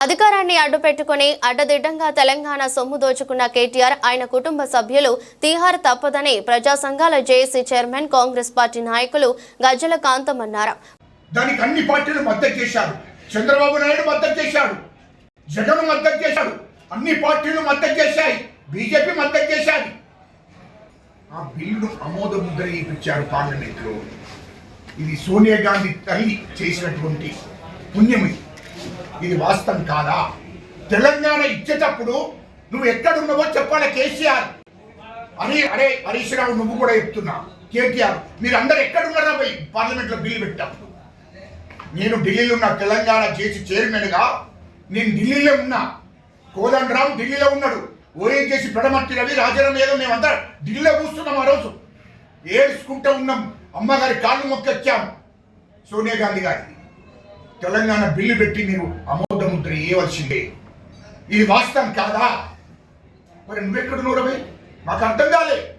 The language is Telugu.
అధికారాన్ని అడ్డుపెట్టుకుని అడ్డదిడ్డంగా తెలంగాణ సొమ్ము దోచుకున్న కేటీఆర్ ఆయన కుటుంబ సభ్యులు తీహార్ తప్పదని ప్రజా సంఘాల జేఏసీ చైర్మన్ కాంగ్రెస్ పార్టీ నాయకులు గజ్జల కాంతం అన్నారు దానికి అన్ని పార్టీలు మద్దతు చేశారు. చంద్రబాబు నాయుడు మద్దతు చేశాడు. జగన్ మద్దతు చేశాడు. అన్ని పార్టీలు మద్దతు చేశాయి. బీజేపీ మద్దతు చేశాయి ఆ బిల్లును ఆమోద ముద్ర ఇప్పించారు పార్లమెంట్లో. ఇది సోనియా గాంధీ తల్లి చేసినటువంటి పుణ్యం ఇది. వాస్తవం కాదా? తెలంగాణ ఇచ్చేటప్పుడు నువ్వు ఎక్కడున్నావో చెప్పాలి కేసీఆర్. అని అరే హరీష్ రావు నువ్వు కూడా చెప్తున్నా. కేటీఆర్ మీరు అందరు ఎక్కడున్నారా పోయి? పార్లమెంట్లో బిల్లు పెట్టినప్పుడు నేను ఢిల్లీలో ఉన్న తెలంగాణ చేసి చైర్మన్గా. నేను ఢిల్లీలో ఉన్నా. కోదండరావు ఢిల్లీలో ఉన్నాడు. ఓఎన్చేసి పెడమర్తి రవి రాజారాం ఏదో మేమంతా ఢిల్లీలో కూర్చున్నాం ఆ రోజు. ఏడుచుకుంటూ ఉన్నాం. అమ్మగారి కాళ్ళు మొక్కొచ్చాం. సోనియా గాంధీ గారికి తెలంగాణ బిల్లు పెట్టి మీరు అమోద ముద్ర వేయవలసిందే ఇది వాస్తవం కాదా? మరి నువ్వెక్కడ రవి మాకు అర్థం కాలే.